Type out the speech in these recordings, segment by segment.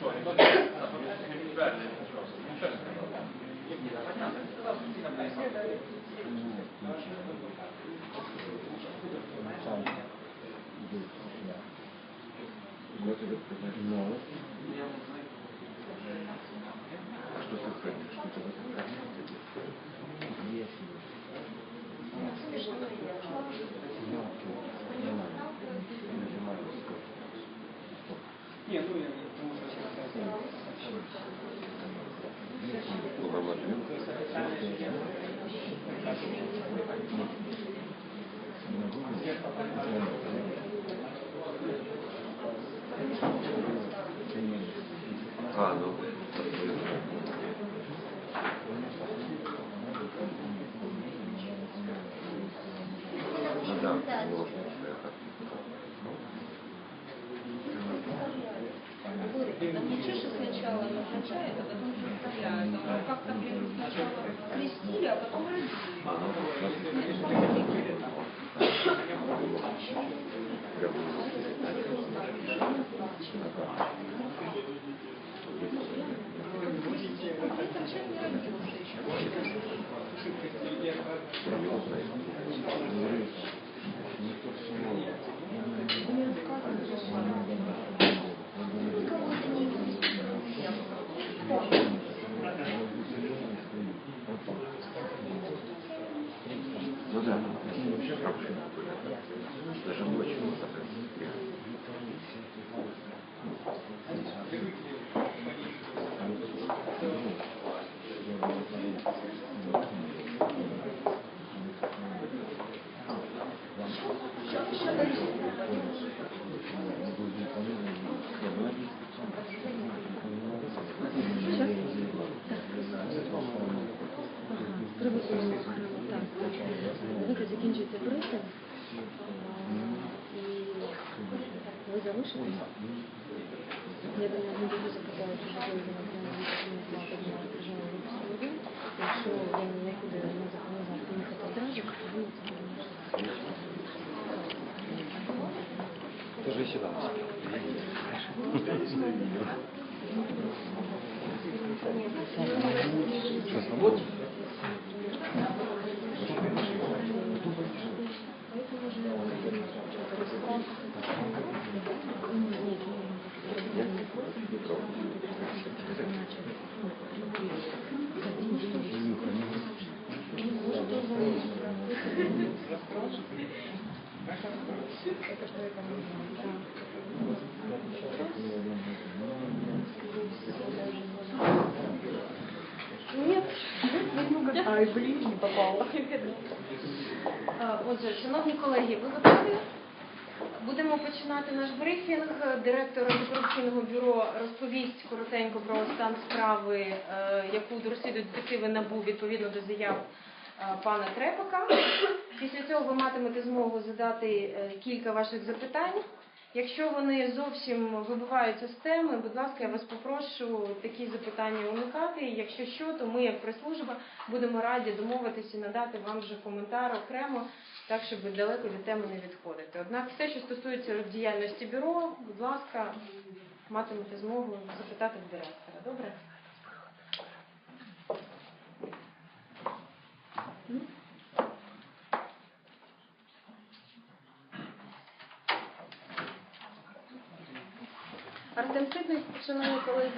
cioè la potenza che mi perde non c'è Ну да, это вообще проблема была. Даже ночью мы так так. Давайте закінчуйте брифінг. І ви залишитесь. Я думаю, ми дуже запитаю, чи можливо ви на прямо плати на державну випуску Якщо я нікуди не захотів поїхати одразу, то ви це можете. Ты же сюда Что, свободен? Нет. Ай, блін, не попала. Е, Отже, шановні колеги, ви готові? Будемо починати наш брифінг. Директор антикорупційного бюро розповість коротенько про стан справи, е, яку розслідують детективи НАБУ відповідно до заяв е, пана Трепака. Після цього ви матимете змогу задати е, кілька ваших запитань. Якщо вони зовсім вибиваються з теми, будь ласка, я вас попрошу такі запитання уникати. І Якщо що, то ми, як прес-служба, будемо раді домовитися і надати вам вже коментар окремо, так щоб далеко від теми не відходити. Однак все, що стосується діяльності бюро, будь ласка, матимете змогу запитати директора. Добре? Шановні колеги.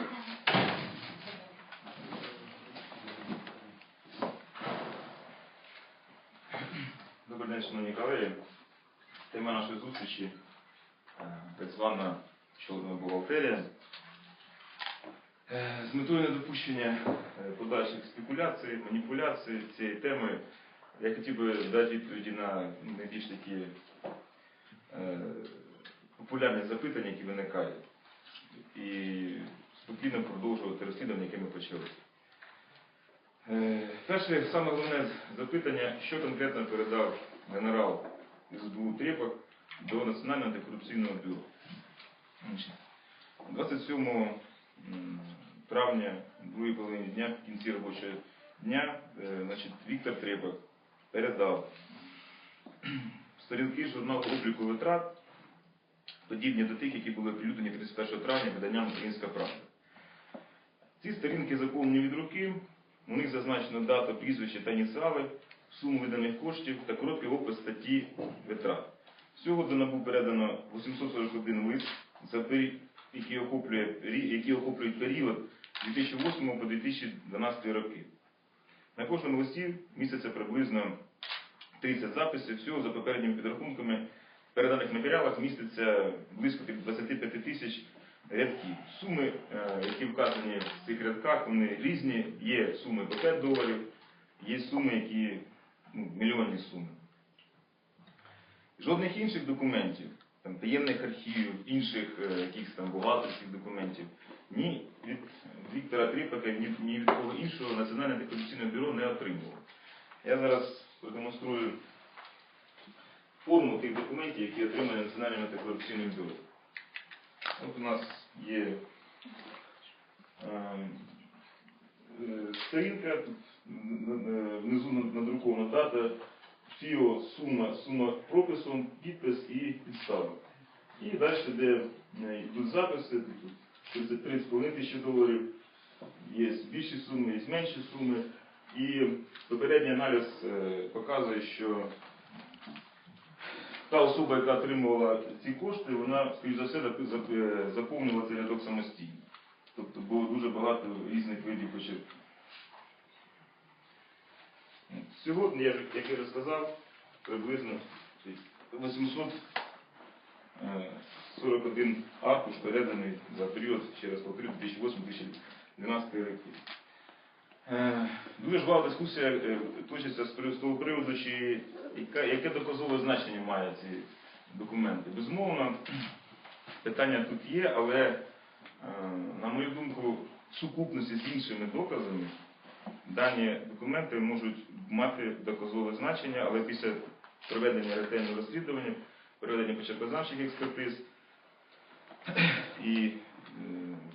Добрий день, шановні колеги. Тема нашої зустрічі е, так звана чорна бухгалтерія. Е, З метою недопущення е, подальших спекуляцій, маніпуляцій цієї теми я хотів би дати відповіді на найбільш такі популярні запитання, які виникають, і спокійно продовжувати розслідування, яке ми почали. Е, Перше, саме головне запитання, що конкретно передав генерал СБУ Трепак до Національного антикорупційного бюро. 27 м, травня, другій половині дня, в кінці робочого дня, е, значить, Віктор Трепак передав сторінки журналу обліку витрат подібні до тих, які були оприлюднені 31 травня виданням Українська Правда. Ці сторінки заповнені від руки, у них зазначено дата, прізвище та ініціали, суму виданих коштів та короткий опис статті витрат. Всього до НАБУ передано 841 лист, який охоплює, які охоплюють період з 2008 по 2012 роки. На кожному листі міститься приблизно 30 записів. Всього за попередніми підрахунками переданих матеріалах міститься близько 25 тисяч рядків. Суми, е, які вказані в цих рядках, вони різні. Є суми по 5 доларів, є суми, які ну, мільйонні суми. Жодних інших документів, там, таємних архівів, інших е, якихось там бухгалтерських документів, ні від Віктора Тріпака, ні, ні від кого іншого Національне антикорупційне бюро не отримувало. Я зараз продемонструю форму тих документів, які отримані Національним антикорупційним бюро. От у нас є ем, е, сторінка, н- внизу надрукована дата, ФІО, сума, сума пропису, підпис і підстава. І далі, де е, йдуть записи, тут 33,5 тисячі доларів, є більші суми, є менші суми. І попередній аналіз е, показує, що та особа, яка отримувала ці кошти, вона, скоріш за все, е, заповнила цей рядок самостійно. Тобто було дуже багато різних видів почерків. Сьогодні, як я вже сказав, приблизно 841 аркуш переданий за період, повторю, 2008-2012 роки. Е, Дуже жвава дискусія е, точиться з того приводу, чи яке доказове значення мають ці документи. Безумовно, питання тут є, але, е, на мою думку, в сукупності з іншими доказами дані документи можуть мати доказове значення, але після проведення ретельного розслідування, проведення почеркознавчих експертиз і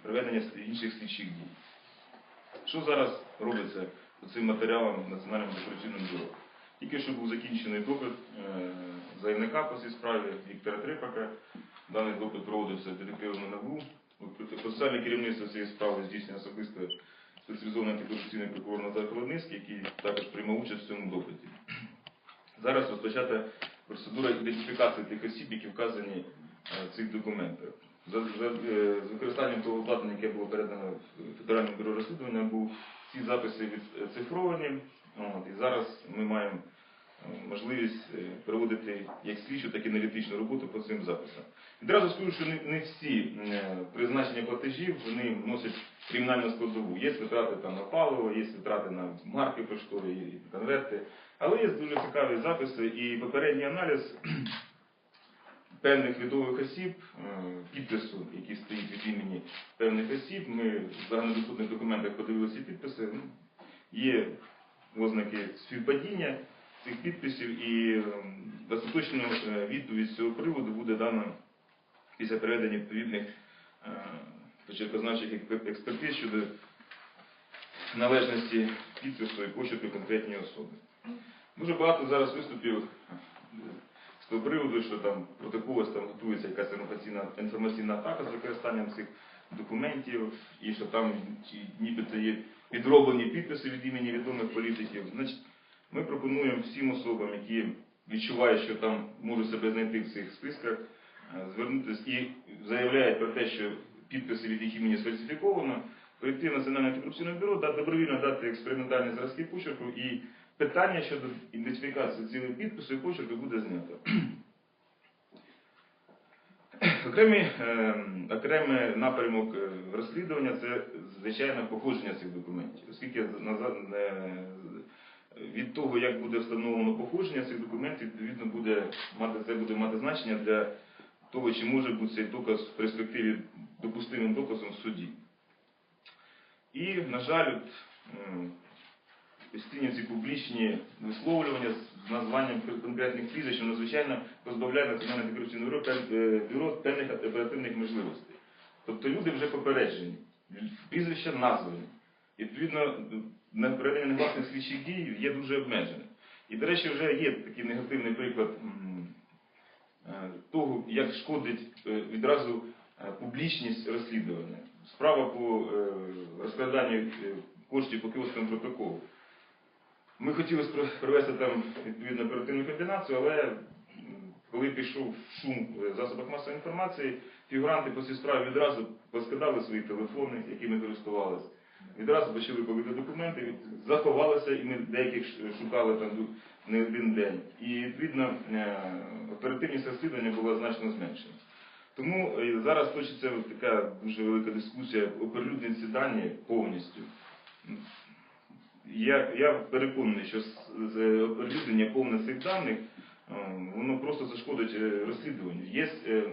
проведення інших слідчих дій. Що зараз робиться цим матеріалом Національним антикорупційним бюро? Тільки що був закінчений допит е, заявника по цій справі Віктора Трипака. Даний допит проводився детективом НАБУ. Процесуальне керівництво цієї справи здійснює особисто спеціалізований антикорупційний прокурор Назар Холодницький, який також приймав участь в цьому допиті. Зараз розпочата процедура ідентифікації тих осіб, які вказані е, в цих документах. Е, з використанням того обладнання, яке було передано в Федеральне бюро розслідування, був ці записи відцифровані. От, і зараз ми маємо е, можливість е, проводити як слідчу, так і аналітичну роботу по цим записам. Відразу скажу, що не, всі призначення платежів вони вносять кримінальну складову. Є витрати там на паливо, є витрати на марки поштові, конверти. Але є дуже цікаві записи і попередній аналіз певних відомих осіб, е, підпису, який стоїть від імені певних осіб. Ми в загальнодоступних документах подивилися підписи. Ну, Є ознаки співпадіння цих підписів і ем, остаточну е, відповідь з цього приводу буде дана після переведення відповідних е, почеркознавчих експертиз щодо належності підпису і почерку конкретної особи. Дуже багато зараз виступів з того приводу, що там протоколось там готується якась інформаційна, інформаційна атака з використанням цих документів, і що там нібито є підроблені підписи від імені відомих політиків. Значить, ми пропонуємо всім особам, які відчувають, що там можуть себе знайти в цих списках, е, звернутися і заявляють про те, що підписи від їх імені сфальсифіковано, прийти в Національне антикорупційне бюро, да- добровільно дати експериментальні зразки почерку і питання щодо ідентифікації цілих підпису і почерку буде знято. Окремий, е, окремий напрямок е, розслідування це звичайно походження цих документів, оскільки е, від того, як буде встановлено походження цих документів, відповідно буде мати це буде мати значення для того, чи може бути цей доказ в перспективі допустимим доказом в суді. І, на жаль, от, постійні ці публічні висловлювання з названням конкретних прізвищ надзвичайно позбавляє Національне антикорупційне бюро, е, бюро певних оперативних можливостей. Тобто люди вже попереджені, прізвища названі. І, відповідно, на проведення негласних слідчих дій є дуже обмежене. І, до речі, вже є такий негативний приклад е, того, як шкодить е, відразу е, публічність розслідування. Справа по розкраданню е, коштів по київському протоколу. Ми хотіли провести там відповідну оперативну координацію, але коли пішов шум в засобах масової інформації, фігуранти по цій справі відразу поскидали свої телефони, якими користувалися. Відразу почали палити документи, від- заховалися, і ми деяких шукали там не один день. І відповідно е, оперативність розслідування була значно зменшена. Тому е, зараз точиться така дуже велика дискусія оприлюднені ці дані повністю. Я, я переконаний, що оприлюднення повних цих даних е, воно просто зашкодить е, розслідуванню. Є е,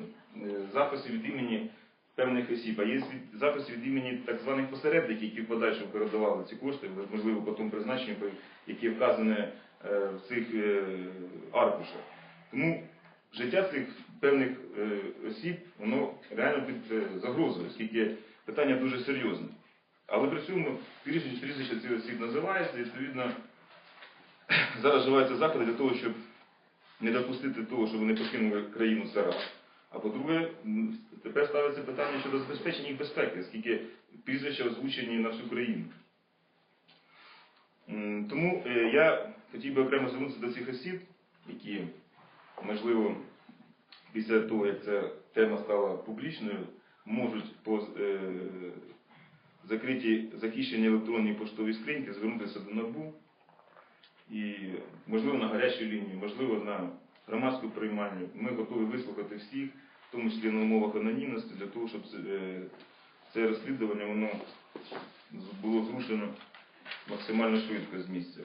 записи від імені певних осіб, а є записи від імені так званих посередників, які в подальшому передавали ці кошти, можливо, потім призначені, які вказані в цих аркушах. Тому життя цих певних осіб, воно реально під загрозою, оскільки питання дуже серйозне. Але при цьому прізвище прізвище цих осіб називається, відповідно, зараз вживаються заходи для того, щоб не допустити того, щоб вони покинули країну це раз. А по-друге, тепер ставиться питання щодо забезпечення їх безпеки, оскільки прізвища озвучені на всю країну. Тому е, я хотів би окремо звернутися до цих осіб, які, можливо, після того, як ця тема стала публічною, можуть по е, закритій захищеній електронній поштовій скриньки звернутися до НАБУ і, можливо, на гарячу лінію, можливо, на громадську приймальню. Ми готові вислухати всіх, в тому числі на умовах анонімності, для того, щоб це, е, розслідування воно було зрушено максимально швидко з місця.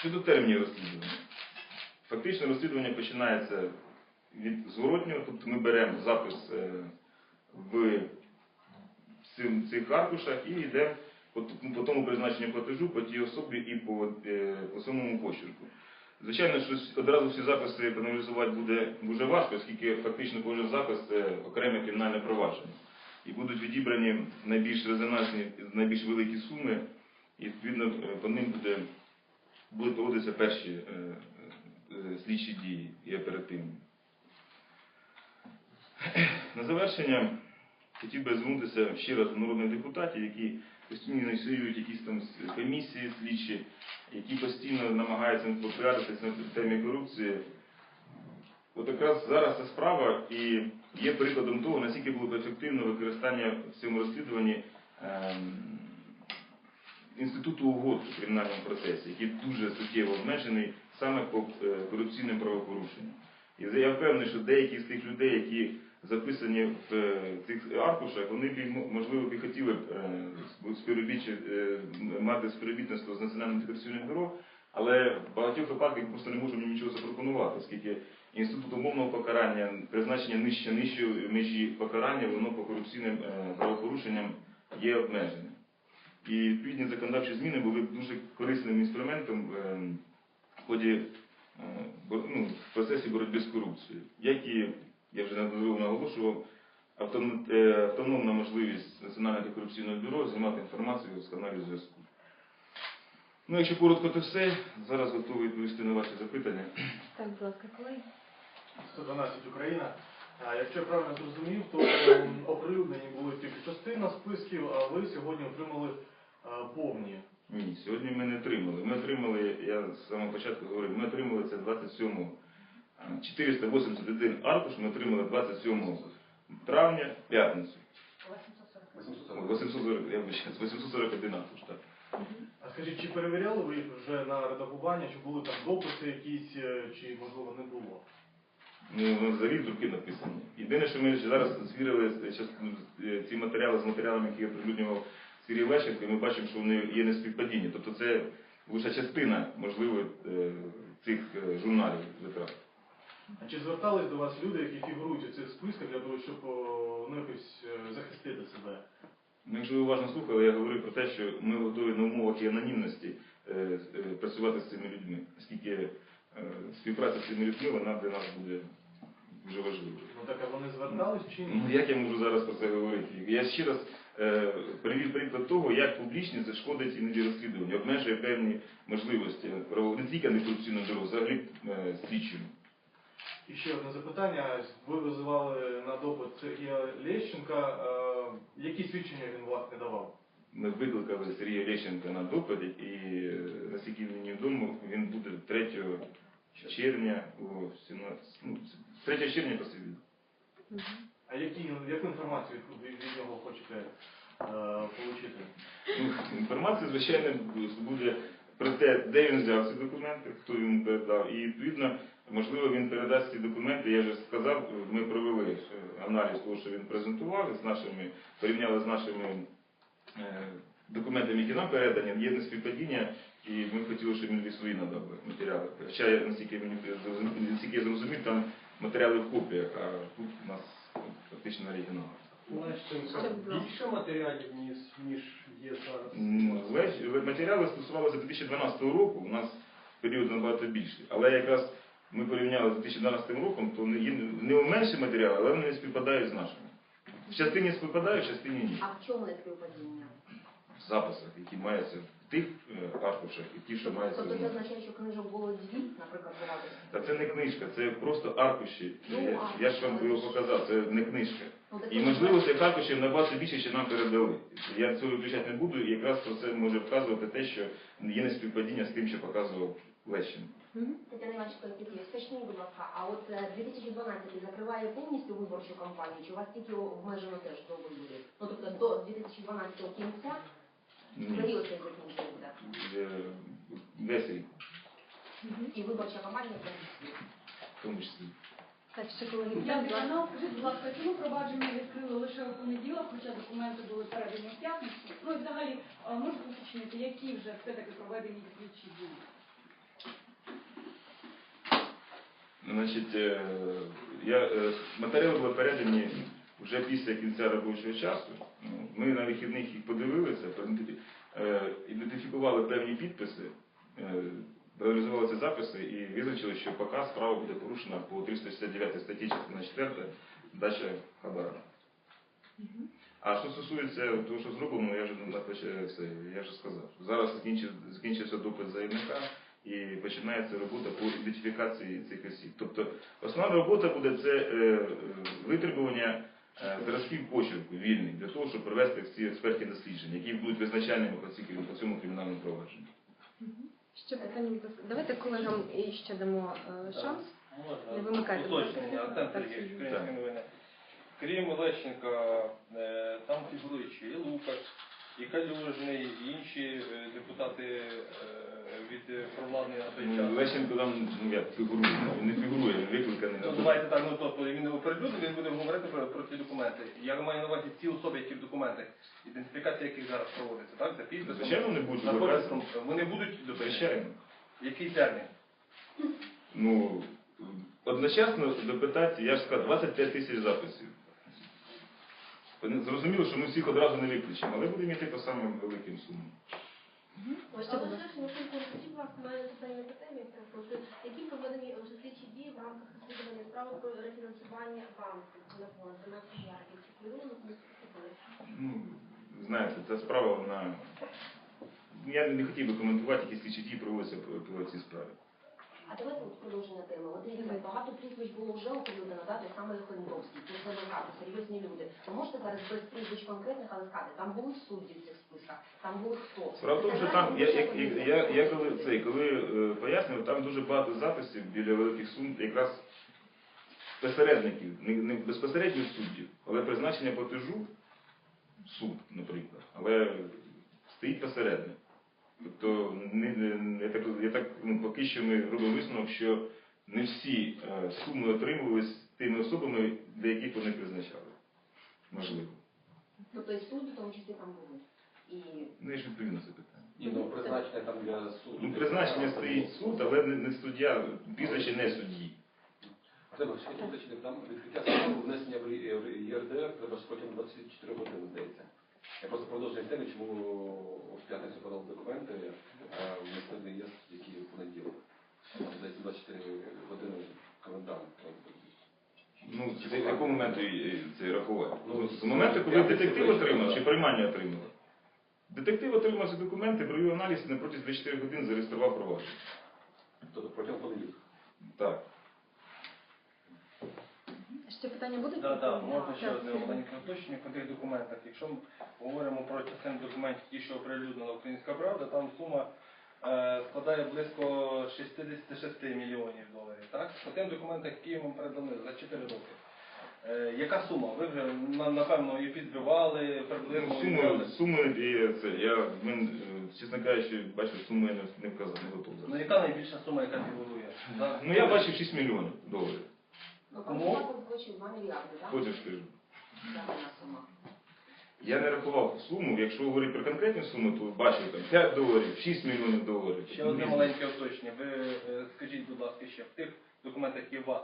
Щодо термінів розслідування. Фактично розслідування починається від зворотнього, тобто ми беремо запис е, в цим- цих аркушах і йдемо по, по тому призначенню платежу, по тій особі і по, е, по самому почерку. Звичайно, що одразу всі записи проаналізувати буде дуже важко, оскільки фактично кожен запис це окреме кримінальне провадження. І будуть відібрані найбільш резонансні, найбільш великі суми, і відповідно по ним буде, будуть проводитися перші е, е, слідчі дії і оперативні. На завершення хотів би звернутися ще раз до народних депутатів, які постійно ініціюють якісь там комісії слідчі, які постійно намагаються попрятатися на темі корупції. От якраз зараз ця справа і є прикладом того, наскільки було б ефективно використання в цьому розслідуванні ем, інституту угод у кримінальному процесі, який дуже суттєво обмежений саме по е, корупційним правопорушенням. І я впевнений, що деякі з тих людей, які записані в е, цих аркушах, вони б, можливо, б хотіли б е, е, мати співробітництво з Національним антикорупційним бюро, але в багатьох випадках просто не можемо нічого запропонувати, оскільки інститут умовного покарання, призначення нижче нижчої межі покарання, воно по корупційним правопорушенням є обмеженим. І відповідні законодавчі зміни були дуже корисним інструментом в ході ну, в процесі боротьби з корупцією, як і я вже неодноразово наголошував, е, автономна можливість Національного антикорупційного бюро знімати інформацію з каналів зв'язку. Ну, якщо коротко, то все. Зараз готовий відповісти на ваші запитання. Так, будь ласка, колеги. 112 Україна. А якщо я правильно зрозумів, то оприлюднені були тільки частина списків, а ви сьогодні отримали а, повні. Ні, сьогодні ми не отримали. Ми отримали, я з самого початку говорив, ми отримали це 27 а, 481 аркуш, ми отримали 27 травня, п'ятницю. 840, я вибачаюсь, 841 аркуш, так. А скажіть, чи перевіряли ви їх вже на редагування, чи були там дописи якісь, е, чи можливо не було? Ну, взагалі руки написані. Єдине, що ми ще зараз звірили е, е, ці матеріали з матеріалами, які я оприлюднював Сергій Лещенко, і ми бачимо, що вони є неспівпадіння. Тобто це лише частина, можливо, цих журналів витрат. А чи звертались до вас люди, які фігурують у цих списках для того, щоб ну, якось е, захистити себе? Ну, якщо ви уважно слухали, я говорив про те, що ми готові на умовах і анонімності е, е, працювати з цими людьми, оскільки е, співпраця з цими людьми вона для нас буде дуже важливою. Ну так а вони звертались чи ні? Ну, як я можу зараз про це говорити? Я ще раз е, привів приклад того, як публічність зашкодить іноді розслідуванню, обмежує певні можливості не тільки антикорупційного бюро, взагалі е, слідчим. І ще одне запитання. Ви визивали на допит Сергія Лещенка. Е, Які свідчення він власне давав? Ми викликали Сергія Лещенка на допит, і наскільки мені відомо, він буде 3 червня о 17, ну, 3 червня посвідчити. А які, яку інформацію від, від нього хочете е, отримати? Ну, інформація, звичайно, буде про те, де він взяв ці документи, хто йому передав. І відповідно, можливо, він передасть ці документи. Я вже сказав, ми провели аналіз того, що він презентував, з нашими, порівняли з нашими е, документами, які нам передані, є неспівпадіння, і ми хотіли, щоб він свої надав матеріали. Хоча, я, наскільки мені зрозумів- наскільки я зрозумів, там матеріали в копіях, а тут у нас фактично оригінал. Більше матеріалів, ніж, ніж є зараз. Матеріали стосувалися 2012 року, у нас період набагато більший. Але якраз ми порівняли з 2012 роком, то не, є, не менші матеріали, але вони не співпадають з нашими. В частині співпадають, в частині ні. А в чому не співпадіння? В записах, які маються в тих е, аркушах, і ті, що маються Тобто це означає, що книжок було дві, наприклад, зрадити? Та це не книжка, це просто аркуші. Ну, Я, аркуші, я ж вам але його ж- показав, це не книжка. Ну, так І можливо цих аркушів набагато більше, ніж нам передали. Я цього виключати не буду, і якраз про це може вказувати те, що є неспівпадіння з тим, що показував Лещин. Тетяна Іванченко, Петрів, скажіть, будь ласка, а от е, 2012 закриває повністю виборчу кампанію, чи у вас тільки обмежено теж до виборів? Ну, тобто до 2012 кінця Ні. період цей. Е, Весь рік, І виборча кампанія повністю. в тому числі. Так, ще колеги, скажіть, будь ласка, чому провадження відкрили лише у понеділок, хоча документи були передані в п'ятницю? Ну і взагалі можете уточнити, які вже все-таки проведені слідчі дії? Значить, е, я, е, матеріали були передані вже після кінця робочого часу. Ми на вихідних їх подивилися, е, ідентифікували певні підписи, реалізували ці записи і визначили, що поки справа буде порушена по 369 статті частина 4 дача Хабара. А що стосується того, що зроблено, я вже я вже сказав. Зараз закінчився допит заявника і починається робота по ідентифікації цих осіб. Тобто основна робота буде це е, е, витребування е, зразків почерку вільних для того, щоб провести всі експертні дослідження, які будуть визначальними по ці- по цьому кримінальному провадженню. Ще питання. Давайте колегам і ще дамо е, шанс. Можна Не вимикайте, уточнення, українські новини. Крім Лещенка, там фігурують і Лукаш, і Калюжний, і інші е, депутати е, від провладної на той Ну, час. Лещенко там ну, як фігурує, він не фігурує, він викликаний Ну, давайте так, ну тобто він його перелюдив, він буде говорити про, про ці документи. Я маю на увазі ті особи, які в документах, ідентифікація яких зараз проводиться, так? За підписом. Звичайно, вони будуть за викликати. підписом. Вони будуть допитані? Звичайно. Який термін? Ну, одночасно допитати, я ж сказав, 25 тисяч записів. Зрозуміло, що ми всіх одразу не виключимо, але будемо йти по самим великим сумам. Ось Але все ж на скажіть, будь ласка, питання по темі, які проведені слідчі дії в рамках розслідування справи про рефінансування банку на фонд 12 мільярдів? Чи повинно бути Ну, знаєте, ця справа, вона... Я не хотів би коментувати, які слідчі дії проводяться по, по цій справі. А давайте от продовження теми. От дивіться, багато прізвищ було вже оприлюднено, да, той самий Охлендовський, тут це багато, серйозні люди. Ви можете зараз без прізвищ конкретних, але сказати, там були судді в цих списках, там були хто? Справа в тому, що там, я, я, я, я, я коли, це, коли е, пояснював, там дуже багато записів біля великих сум, якраз посередників, не, не безпосередньо суддів, але призначення платежу суд, наприклад, але стоїть посередник. Тобто не, не- я так, я так ну, поки що ми робимо висновок, що не всі е, суми отримувались тими особами, для яких вони призначали. Можливо. Тобто і судді в тому числі там були. І Ну, я ж відповім на це питання. Ні, ну призначення там для суду. Ну, призначення стоїть суд, але не, не суддя, прізвище не судді. Треба ще уточнити, там відкриття справи, внесення в в ЄРДР треба ж протягом 24 годин, здається. Я просто продовжую тему, чому в п'ятницю подав документи, а внесли є які в понеділок. Здається, 24 години календар. Ну, в якому якого моменту це рахувати? Ну, З моменту, коли детектив отримав чи приймання отримав? Детектив отримав ці документи, провів аналіз і на протязі 24 годин зареєстрував провадження. Тобто протягом понеділка. Так. Ще питання будуть? Да, да, можна ще одне маленьке уточнення по тих документах. Якщо ми говоримо про частину документів, ті, що оприлюднила Українська Правда, там сума е, складає близько 66 мільйонів доларів. Так? По тим документах, які ми передали за 4 роки. Е, яка сума? Ви вже на- напевно її підбивали, приблизно Суми, відбивали? суми і це, я, е, чесно кажучи, бачив, суми я не, не вказав, не готовий. Ну зараз. яка найбільша сума, яка фігурує? Ну я бачив 6 мільйонів доларів. Ну, Кому? консультант хоче 2 мільярди, так? Потім скажу. Загальна сума. Я не рахував суму, якщо говорити про конкретні суми, то бачив там 5 доларів, 6 мільйонів доларів. Ще одне маленьке уточнення. Ви е, скажіть, будь ласка, ще в тих документах, які у вас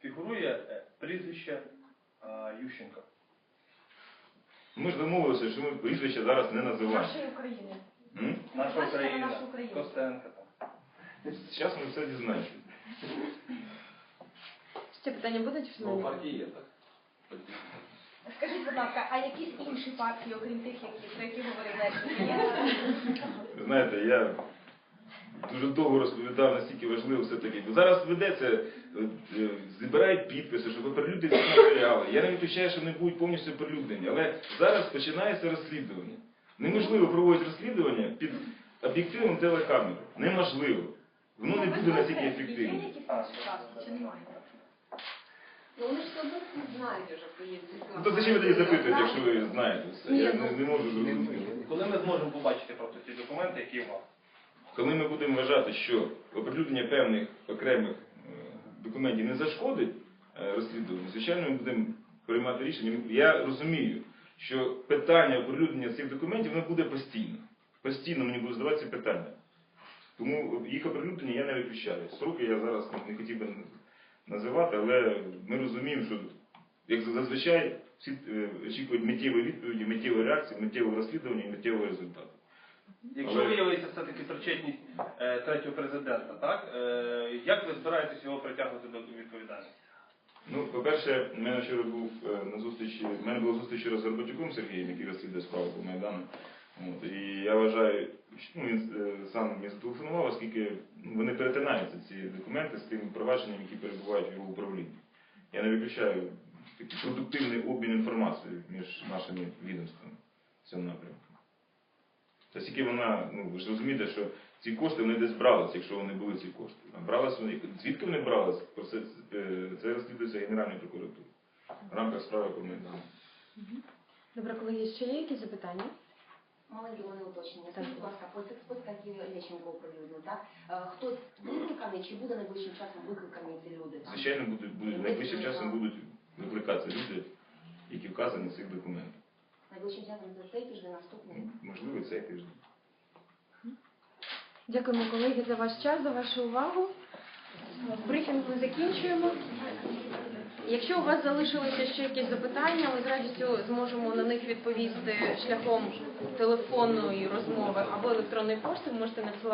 фігурує е, прізвище е, Ющенка. Ми ж домовилися, що ми прізвище зараз не називаємо. Нашої України. М? Наша Україна, наша Україна. Костенка там. Зараз ми все дізнаємося. Ще питання будуть? Ну, партії є, так? Скажіть, будь ласка, а якісь інші партії, окрім тих, які, про які? Ви знаєте, я дуже довго розповідав, наскільки важливо все-таки. Зараз ведеться, е, е, збирають підписи, щоб оприлюднити ці матеріали. Я не виключаю, що вони будуть повністю оприлюднені. Але зараз починається розслідування. Неможливо проводити розслідування під об'єктивом телекамери. Неможливо. Воно не буде настільки ефективним. чи немає? Ну, вони ж все одно всі знають вже, хто є Ну, то зачем ви тоді запитуєте, якщо ви знаєте все? Я не, не можу зрозуміти. Коли ми зможемо побачити просто ці документи, які у вас? Коли ми будемо вважати, що оприлюднення певних окремих е, документів не зашкодить е, розслідуванню, звичайно, ми будемо приймати рішення. Я розумію, що питання оприлюднення цих документів воно буде постійно. Постійно мені будуть здаватися питання. Тому їх оприлюднення я не виключаю. Сроки я зараз не хотів би називати, але ми розуміємо, що як зазвичай всі е, очікують миттєвої відповіді, миттєвої реакції, миттєвого розслідування і миттєвого результату. Якщо Але- виявиться все-таки причетність е, третього президента, так? Е, як ви збираєтесь його притягнути до відповідальності? Ну, по-перше, в мене вчора був е, на зустрічі, в мене була зустріч з Горбатюком Сергієм, який розслідує справу по Майдану. От, і я вважаю, що ну, е, сам зателефонував, оскільки вони перетинаються ці документи з тими провадженнями, які перебувають в його управлінні. Я не виключаю такий продуктивний обмін інформацією між нашими відомствами в цьому напрямку. Тобто, тільки вона, ну ви ж розумієте, що ці кошти вони десь бралися, якщо вони були ці кошти. А бралися вони, звідки вони бралися? Про це, е, це розслідується Генеральною прокуратурою в рамках справи Майдан. Добре, колеги, ще є якісь запитання? Маленьке уточнення. Скажіть, будь ласка, по цих списках, які Лещенко оприлюднив, так? е, Хтось викликаний чи буде найближчим часом викликані ці люди? Звичайно, будуть, будуть найближчим часом будуть викликатися люди, які вказані в цих документах. Найближчим часом за цей тиждень, наступний. Ну, Можливо, і цей тиждень. Дякуємо, колеги, за ваш час, за вашу увагу. Брифінг ми закінчуємо. Якщо у вас залишилися ще якісь запитання, ми з радістю зможемо на них відповісти шляхом телефонної розмови або електронної пошти. Можете надсилати